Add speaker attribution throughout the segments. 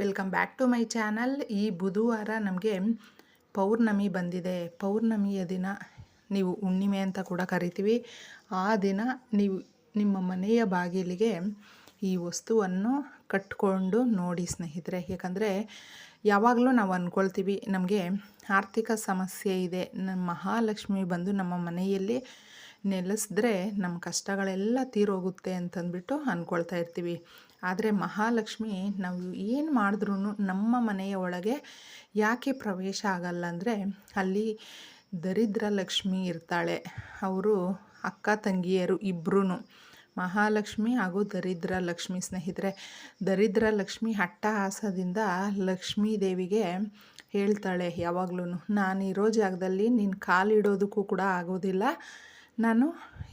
Speaker 1: Welcome back to my channel ಈ ಬುಧವಾರ ನಮಗೆ ಪೌರ್ಣಮಿ ಬಂದಿದೆ. ಪೌರ್ಣಮಿಯ ದಿನ ನೀವು ಹುಣ್ಣಿಮೆ ಅಂತ ಕೂಡ ಕರಿತೀವಿ. ಆ ದಿನ ನೀವು ನಿಮ್ಮ ಮನೆಯ ಬಾಗಿಲಿಗೆ ಈ ವಸ್ತುವನ್ನು ಕಟ್ಕೊಂಡು ನೋಡಿ ಸ್ನೇಹಿತರೆ. ಯಾಕಂದರೆ ಯಾವಾಗಲೂ ನಾವು ಅಂದ್ಕೊಳ್ತೀವಿ ನಮಗೆ ಆರ್ಥಿಕ ಸಮಸ್ಯೆ ಇದೆ. ನಮ್ಮ ಮಹಾಲಕ್ಷ್ಮಿ ಬಂದು ನಮ್ಮ ಮನೆಯಲ್ಲಿ ನೆಲೆಸಿದ್ರೆ ನಮ್ಮ ಕಷ್ಟಗಳೆಲ್ಲ ತೀರೋಗುತ್ತೆ ಅಂತಂದ್ಬಿಟ್ಟು ಅಂದ್ಕೊಳ್ತಾ ಇರ್ತೀವಿ. ಆದರೆ ಮಹಾಲಕ್ಷ್ಮಿ ನಾವು ಏನು ಮಾಡಿದ್ರೂ ನಮ್ಮ ಮನೆಯ ಒಳಗೆ ಯಾಕೆ ಪ್ರವೇಶ ಆಗಲ್ಲ ಅಂದರೆ ಅಲ್ಲಿ ದರಿದ್ರ ಲಕ್ಷ್ಮಿ ಇರ್ತಾಳೆ. ಅವರು ಅಕ್ಕ ತಂಗಿಯರು ಇಬ್ಬರೂ ಮಹಾಲಕ್ಷ್ಮಿ ಹಾಗೂ ದರಿದ್ರ ಲಕ್ಷ್ಮಿ ಸ್ನೇಹಿತರೆ, ದರಿದ್ರ ಲಕ್ಷ್ಮಿ ಹಟ್ಟಹಾಸದಿಂದ ಲಕ್ಷ್ಮೀ ದೇವಿಗೆ ಹೇಳ್ತಾಳೆ ಯಾವಾಗ್ಲೂ ನಾನು ಇರೋ ಜಾಗದಲ್ಲಿ ನೀನು ಕಾಲಿಡೋದಕ್ಕೂ ಕೂಡ ಆಗೋದಿಲ್ಲ. ನಾನು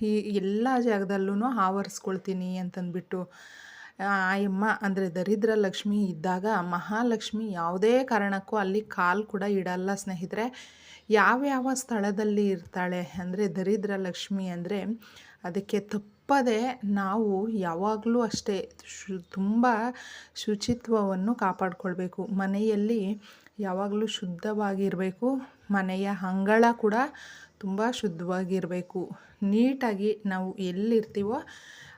Speaker 1: ಈ ಎಲ್ಲ ಜಾಗದಲ್ಲೂ ಆವರಿಸ್ಕೊಳ್ತೀನಿ ಅಂತಂದ್ಬಿಟ್ಟು ಆಯಮ್ಮ ಅಂದರೆ ದರಿದ್ರ ಲಕ್ಷ್ಮಿ ಇದ್ದಾಗ ಮಹಾಲಕ್ಷ್ಮಿ ಯಾವುದೇ ಕಾರಣಕ್ಕೂ ಅಲ್ಲಿ ಕಾಲು ಕೂಡ ಇಡಲ್ಲ ಸ್ನೇಹಿತರೆ. ಯಾವ್ಯಾವ ಸ್ಥಳದಲ್ಲಿ ಇರ್ತಾಳೆ ಅಂದರೆ ದರಿದ್ರ ಲಕ್ಷ್ಮಿ ಅಂದರೆ ಅದಕ್ಕೆ ತಪ್ಪದೆ ನಾವು ಯಾವಾಗಲೂ ಅಷ್ಟೇ ಶು, ತುಂಬ ಶುಚಿತ್ವವನ್ನು ಕಾಪಾಡಿಕೊಳ್ಬೇಕು. ಮನೆಯಲ್ಲಿ ಯಾವಾಗಲೂ ಶುದ್ಧವಾಗಿರಬೇಕು. ಮನೆಯ ಅಂಗಳ ಕೂಡ ತುಂಬ ಶುದ್ಧವಾಗಿರಬೇಕು. ನೀಟಾಗಿ ನಾವು ಎಲ್ಲಿರ್ತೀವೋ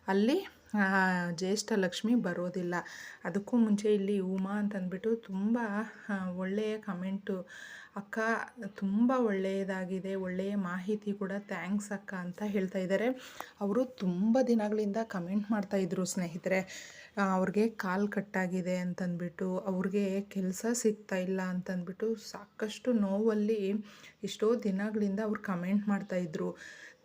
Speaker 1: ಅಲ್ಲಿ ಜ್ಯೇಷ್ಠ ಲಕ್ಷ್ಮಿ ಬರೋದಿಲ್ಲ. ಅದಕ್ಕೂ ಮುಂಚೆ ಇಲ್ಲಿ ಉಮಾ ಅಂತಂದ್ಬಿಟ್ಟು ತುಂಬ ಒಳ್ಳೆಯ ಕಮೆಂಟು. ಅಕ್ಕ, ತುಂಬ ಒಳ್ಳೆಯದಾಗಿದೆ, ಒಳ್ಳೆಯ ಮಾಹಿತಿ ಕೂಡ ಥ್ಯಾಂಕ್ಸ್ ಅಕ್ಕ ಅಂತ ಹೇಳ್ತಾ ಇದ್ದಾರೆ. ಅವರು ತುಂಬ ದಿನಗಳಿಂದ ಕಮೆಂಟ್ ಮಾಡ್ತಾಯಿದ್ರು ಸ್ನೇಹಿತರೆ. ಅವ್ರಿಗೆ ಕಾಲು ಕಟ್ಟಾಗಿದೆ ಅಂತಂದ್ಬಿಟ್ಟು, ಅವ್ರಿಗೆ ಕೆಲಸ ಸಿಗ್ತಾ ಇಲ್ಲ ಅಂತಂದ್ಬಿಟ್ಟು ಸಾಕಷ್ಟು ನೋವಲ್ಲಿ ಎಷ್ಟೋ ದಿನಗಳಿಂದ ಅವ್ರು ಕಮೆಂಟ್ ಮಾಡ್ತಾಯಿದ್ರು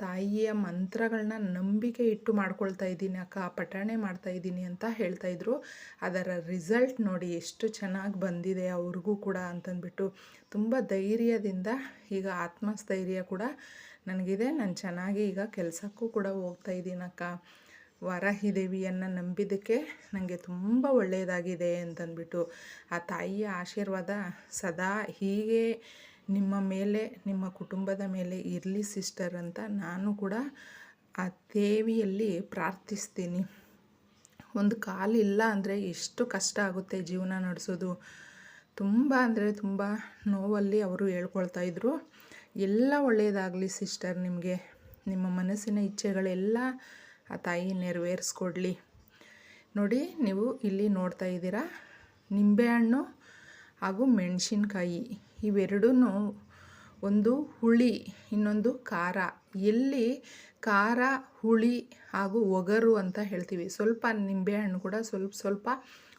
Speaker 1: ತಾಯಿಯ ಮಂತ್ರಗಳನ್ನ ನಂಬಿಕೆ ಇಟ್ಟು ಮಾಡ್ಕೊಳ್ತಾ ಇದ್ದೀನಿ, ಅಕ್ಕ ಪಠಣೆ ಮಾಡ್ತಾ ಇದ್ದೀನಿ ಅಂತ ಹೇಳ್ತಾಯಿದ್ರು ಅದರ ರಿಸಲ್ಟ್ ನೋಡಿ ಎಷ್ಟು ಚೆನ್ನಾಗಿ ಬಂದಿದೆ ಅವ್ರಿಗೂ ಕೂಡ ಅಂತಂದ್ಬಿಟ್ಟು ತುಂಬ ಧೈರ್ಯದಿಂದ, ಈಗ ಆತ್ಮಸ್ಥೈರ್ಯ ಕೂಡ ನನಗಿದೆ. ನಾನು ಚೆನ್ನಾಗಿ ಈಗ ಕೆಲಸಕ್ಕೂ ಕೂಡ ಹೋಗ್ತಾ ಇದ್ದೀನಕ್ಕ ವರಾಹಿ ದೇವಿಯನ್ನು ನಂಬಿದ್ದಕ್ಕೆ ನನಗೆ ತುಂಬ ಒಳ್ಳೆಯದಾಗಿದೆ ಅಂತಂದ್ಬಿಟ್ಟು ಆ ತಾಯಿಯ ಆಶೀರ್ವಾದ ಸದಾ ಹೀಗೆ ನಿಮ್ಮ ಮೇಲೆ, ನಿಮ್ಮ ಕುಟುಂಬದ ಮೇಲೆ ಇರಲಿ ಸಿಸ್ಟರ್ ಅಂತ ನಾನು ಕೂಡ ಆ ದೇವಿಯಲ್ಲಿ ಪ್ರಾರ್ಥಿಸ್ತೀನಿ. ಒಂದು ಕಾಲಿಲ್ಲ ಅಂದರೆ ಎಷ್ಟು ಕಷ್ಟ ಆಗುತ್ತೆ ಜೀವನ ನಡೆಸೋದು. ತುಂಬ ಅಂದರೆ ತುಂಬ ನೋವಲ್ಲಿ ಅವರು ಹೇಳ್ಕೊಳ್ತಾ ಇದ್ರು. ಎಲ್ಲ ಒಳ್ಳೆಯದಾಗಲಿ ಸಿಸ್ಟರ್ ನಿಮಗೆ. ನಿಮ್ಮ ಮನಸ್ಸಿನ ಇಚ್ಛೆಗಳೆಲ್ಲ ಆ ತಾಯಿ ನೆರವೇರಿಸ್ಕೊಡ್ಲಿ. ನೋಡಿ, ನೀವು ಇಲ್ಲಿ ನೋಡ್ತಾ ಇದ್ದೀರಾ. ನಿಂಬೆಹಣ್ಣು ಹಾಗೂ ಮೆಣಸಿನ್ಕಾಯಿ ಇವೆರಡೂ ಒಂದು ಹುಳಿ, ಇನ್ನೊಂದು ಖಾರ. ಎಲ್ಲಿ ಖಾರ, ಹುಳಿ ಹಾಗೂ ಒಗರು ಅಂತ ಹೇಳ್ತೀವಿ. ಸ್ವಲ್ಪ ನಿಂಬೆಹಣ್ಣು ಕೂಡ ಸ್ವಲ್ಪ ಸ್ವಲ್ಪ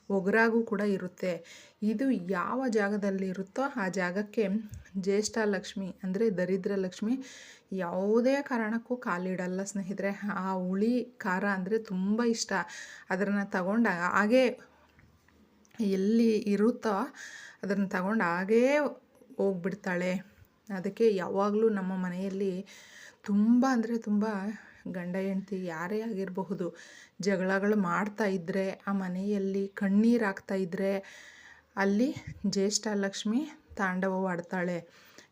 Speaker 1: ಒಗರಾಗೂ ಕೂಡ ಇರುತ್ತೆ. ಇದು ಯಾವ ಜಾಗದಲ್ಲಿ ಇರುತ್ತೋ ಆ ಜಾಗಕ್ಕೆ ಜ್ಯೇಷ್ಠ ಲಕ್ಷ್ಮಿ ಅಂದರೆ ದರಿದ್ರ ಲಕ್ಷ್ಮಿ ಯಾವುದೇ ಕಾರಣಕ್ಕೂ ಕಾಲಿಡಲ್ಲ ಸ್ನೇಹಿತರೆ. ಆ ಹುಳಿ, ಖಾರ ಅಂದರೆ ತುಂಬ ಇಷ್ಟ. ಅದನ್ನು ತಗೊಂಡಾಗ ಹಾಗೆ ಎಲ್ಲಿ ಇರುತ್ತೋ ಅದನ್ನು ತಗೊಂಡು ಹಾಗೇ ಹೋಗ್ಬಿಡ್ತಾಳೆ. ಅದಕ್ಕೆ ಯಾವಾಗಲೂ ನಮ್ಮ ಮನೆಯಲ್ಲಿ ತುಂಬ ಅಂದರೆ ತುಂಬ ಗಂಡ ಹೆಂಡ್ತಿ ಯಾರೇ ಆಗಿರಬಹುದು, ಜಗಳಗಳು ಮಾಡ್ತಾ ಇದ್ದರೆ ಆ ಮನೆಯಲ್ಲಿ ಕಣ್ಣೀರು ಹಾಕ್ತಾ ಇದ್ದರೆ ಅಲ್ಲಿ ಜ್ಯೇಷ್ಠ ಲಕ್ಷ್ಮಿ ತಾಂಡವವಾಡ್ತಾಳೆ.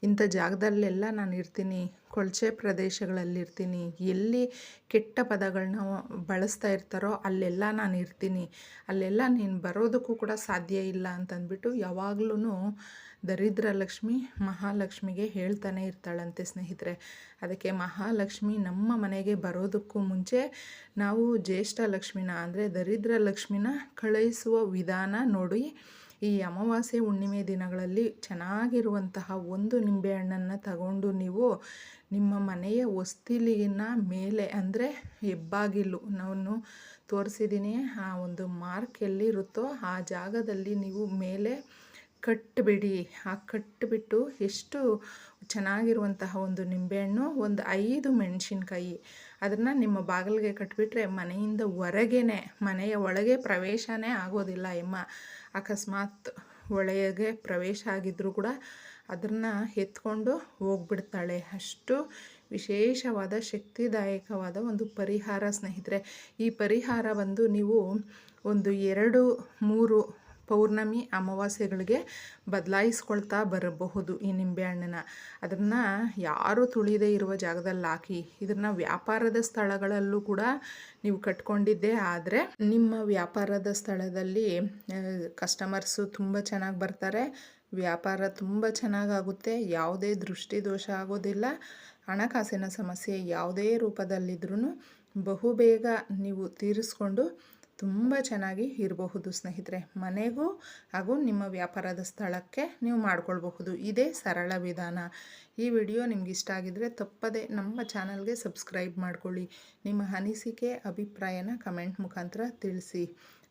Speaker 1: ಇಂಥ ಜಾಗದಲ್ಲೆಲ್ಲ ನಾನು ಇರ್ತೀನಿ ಕೊಳಚೆ ಪ್ರದೇಶಗಳಲ್ಲಿರ್ತೀನಿ. ಎಲ್ಲಿ ಕೆಟ್ಟ ಪದಗಳನ್ನ ಬಳಸ್ತಾ ಇರ್ತಾರೋ ಅಲ್ಲೆಲ್ಲ ನಾನು ಇರ್ತೀನಿ. ಅಲ್ಲೆಲ್ಲ ನೀನು ಬರೋದಕ್ಕೂ ಕೂಡ ಸಾಧ್ಯ ಇಲ್ಲ ಅಂತಂದ್ಬಿಟ್ಟು ಯಾವಾಗ್ಲೂ ದರಿದ್ರ ಲಕ್ಷ್ಮಿ ಮಹಾಲಕ್ಷ್ಮಿಗೆ ಹೇಳ್ತಾನೆ ಇರ್ತಾಳಂತೆ ಸ್ನೇಹಿತರೆ. ಅದಕ್ಕೆ ಮಹಾಲಕ್ಷ್ಮಿ ನಮ್ಮ ಮನೆಗೆ ಬರೋದಕ್ಕೂ ಮುಂಚೆ ನಾವು ಜ್ಯೇಷ್ಠ ಲಕ್ಷ್ಮಿನ, ಅಂದರೆ ದರಿದ್ರ ಲಕ್ಷ್ಮಿನ ಕಳುಹಿಸುವ ವಿಧಾನ ನೋಡಿ ಈ ಅಮಾವಾಸ್ಯೆ ಹುಣ್ಣಿಮೆ ದಿನಗಳಲ್ಲಿ ಚೆನ್ನಾಗಿರುವಂತಹ ಒಂದು ನಿಂಬೆಹಣ್ಣನ್ನು ತಗೊಂಡು ನೀವು ನಿಮ್ಮ ಮನೆಯ ಹೊಸ್ತಿಲಿನ ಮೇಲೆ ಅಂದರೆ ಹೆಬ್ಬಾಗಿಲು ನಾನು ತೋರಿಸಿದ್ದೀನಿ ಆ ಒಂದು ಮಾರ್ಕ್ ಎಲ್ಲಿರುತ್ತೋ ಆ ಜಾಗದಲ್ಲಿ ನೀವು ಮೇಲೆ ಕಟ್ಟಿಬಿಡಿ ಆ ಕಟ್ಟಿಬಿಟ್ಟು ಎಷ್ಟು ಚೆನ್ನಾಗಿರುವಂತಹ ಒಂದು ನಿಂಬೆಹಣ್ಣು ಒಂದು ಐದು ಮೆಣಸಿನ್ಕಾಯಿ. ಅದನ್ನು ನಿಮ್ಮ ಬಾಗಿಲಿಗೆ ಕಟ್ಟಿಬಿಟ್ರೆ ಮನೆಯಿಂದ ಹೊರಗೇ ಮನೆಯ ಒಳಗೆ ಪ್ರವೇಶನೇ ಆಗೋದಿಲ್ಲ, ಎಮ್ಮ. ಅಕಸ್ಮಾತ್ ಒಳಗೆ ಪ್ರವೇಶ ಆಗಿದ್ದರೂ ಕೂಡ ಅದನ್ನು ಎತ್ಕೊಂಡು ಹೋಗ್ಬಿಡ್ತಾಳೆ. ಅಷ್ಟು ವಿಶೇಷವಾದ ಶಕ್ತಿದಾಯಕವಾದ ಒಂದು ಪರಿಹಾರ ಸ್ನೇಹಿತರೆ. ಈ ಪರಿಹಾರ ಬಂದು ನೀವು ಒಂದು ಎರಡು ಮೂರು ಪೌರ್ಣಮಿ ಅಮಾವಾಸ್ಯೆಗಳಿಗೆ ಬದಲಾಯಿಸ್ಕೊಳ್ತಾ ಬರಬಹುದು ಈ ನಿಂಬೆಹಣ್ಣನ್ನ ಅದನ್ನು ಯಾರು ತುಳಿದೇ ಇರುವ ಜಾಗದಲ್ಲಿ ಹಾಕಿ, ಇದನ್ನು ವ್ಯಾಪಾರದ ಸ್ಥಳಗಳಲ್ಲೂ ಕೂಡ ನೀವು ಕಟ್ಕೊಂಡಿದ್ದೆ ಆದರೆ ನಿಮ್ಮ ವ್ಯಾಪಾರದ ಸ್ಥಳದಲ್ಲಿ ಕಸ್ಟಮರ್ಸು ತುಂಬ ಚೆನ್ನಾಗಿ ಬರ್ತಾರೆ, ವ್ಯಾಪಾರ ತುಂಬ ಚೆನ್ನಾಗಾಗುತ್ತೆ, ಯಾವುದೇ ದೃಷ್ಟಿ ದೋಷ ಆಗೋದಿಲ್ಲ, ಹಣಕಾಸಿನ ಸಮಸ್ಯೆ ಯಾವುದೇ ರೂಪದಲ್ಲಿದ್ರೂ ಬಹುಬೇಗ ನೀವು ತೀರಿಸ್ಕೊಂಡು ತುಂಬ ಚೆನ್ನಾಗಿ ಇರಬಹುದು ಸ್ನೇಹಿತರೆ. ಮನೆಗೂ ಹಾಗೂ ನಿಮ್ಮ ವ್ಯಾಪಾರದ ಸ್ಥಳಕ್ಕೆ ನೀವು ಮಾಡಿಕೊಳ್ಬಹುದು. ಇದೇ ಸರಳ ವಿಧಾನ. ಈ ವಿಡಿಯೋ ನಿಮ್ಗೆ ಇಷ್ಟ ಆಗಿದ್ದರೆ ತಪ್ಪದೆ ನಮ್ಮ ಚಾನಲ್ಗೆ ಸಬ್ಸ್ಕ್ರೈಬ್ ಮಾಡ್ಕೊಳ್ಳಿ. ನಿಮ್ಮ ಅನಿಸಿಕೆ, ಅಭಿಪ್ರಾಯನ ಕಮೆಂಟ್ ಮುಖಾಂತರ ತಿಳಿಸಿ.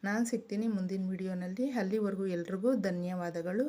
Speaker 1: ನಾನು ಸಿಗ್ತೀನಿ ಮುಂದಿನ ವಿಡಿಯೋನಲ್ಲಿ. ಅಲ್ಲಿವರೆಗೂ ಎಲ್ರಿಗೂ ಧನ್ಯವಾದಗಳು.